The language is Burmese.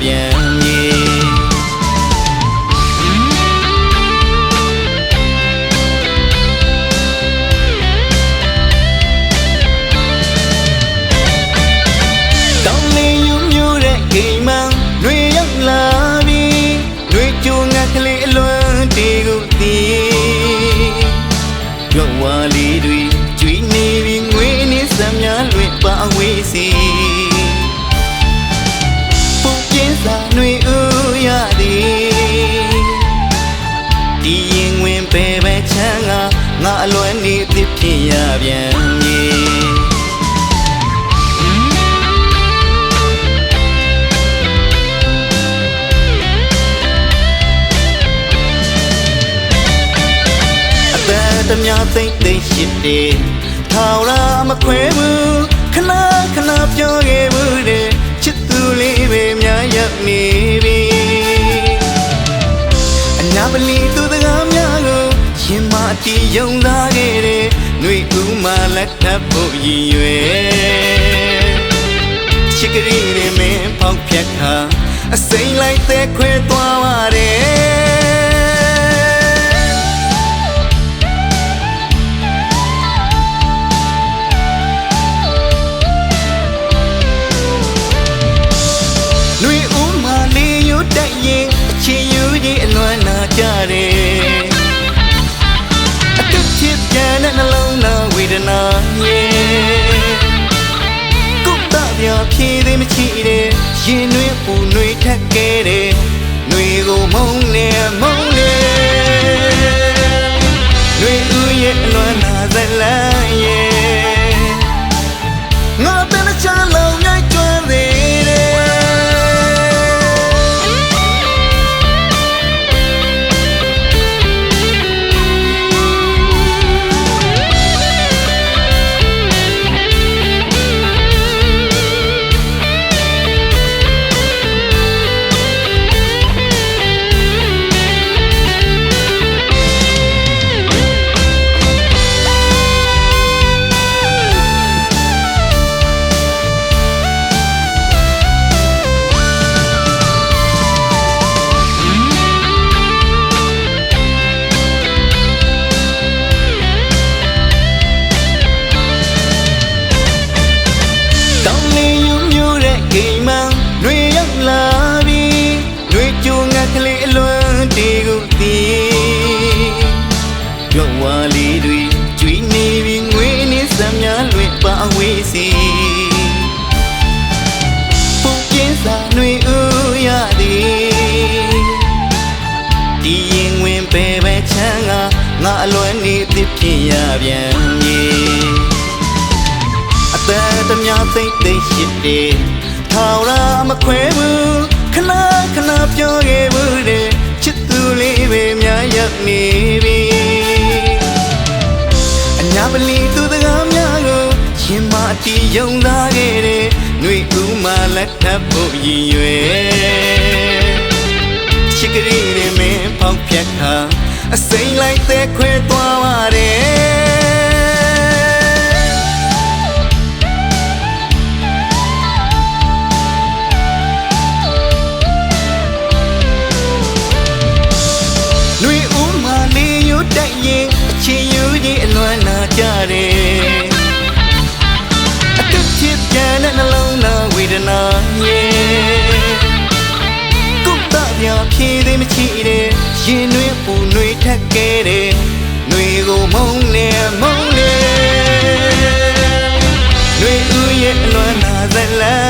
ပြန်မြေကောင်းလေးယူမျိုးတဲ့အိမ်မှတွေရောက်လာပြီတွေကြုံငါကလေးအလွန်တီကိုတည်ရွှေဝါလေးတွေကျွေးနေပြီငွေအနည်းစံများလွင့်ပါဝေးစီ စာနှွေဥရသည်ဒီရင်ဝင်ပေပဲချမ်းကငါအလွယ်နေသည့်ဖြစ်ရပြန်မည်တများသိမ့်သိရှိတယ်ထောင်လာမခွဲဘူးခဏခဏပြ ရင်မတီးယုံသားခဲ့တဲ့နှွေဦးမလက်ထပ်ဖို့ရည်ရွယ်ချစ်ကလေးတွေမင်းပေါက်ဖြတ်ခါအစိမ့်လိုက်တဲ့ခွဲသွားပါတယ် တ်တပြဖြေးသေးမချီတဲ့ရင်နှွေပူနှွေထက်ခဲ့တဲ့နှွေကိုမုန်းနေမု ငါအလွမ်းနေသစ်ဖြစ်ရပြန်ပြီအသက်တများသိမ့်သိမ့်ရှိတယ်ထောင်ရမခွဲဘူးခဏခဏပြောခဲ့ဘူးတဲ့ချစ်သူလေးပဲများရောက်နေပြီအညာပလီသူတကားများကိုရင်မတီးယုံသားခဲ့တဲ့နှွေဦးမလက်ထပ်ဖို့ရည်ရွယ်ချစ်ကလေးတွေမင်းပေါက်ဖြတ်ခါ အစိမ့်လိုက်တဲ့ခွဲသွားပါတယ်နှွေဦးမာလေးရွတ်တက်ရင်အချင်ယူကြီးအလွမ်းနာကြတယ်အတက်ချစ်ပြန်တဲ့နှလုံးသားဝေဒနာရဲ့ကုတ်တပြဖြေးသေးမချီတဲ့ ရင်နှွေပူနှွေထက်ခဲ့တဲ့နှွေကိုမုန်းနေမုန်းနေနှွေဦးရဲ့အလွမ်းနာဇလန်း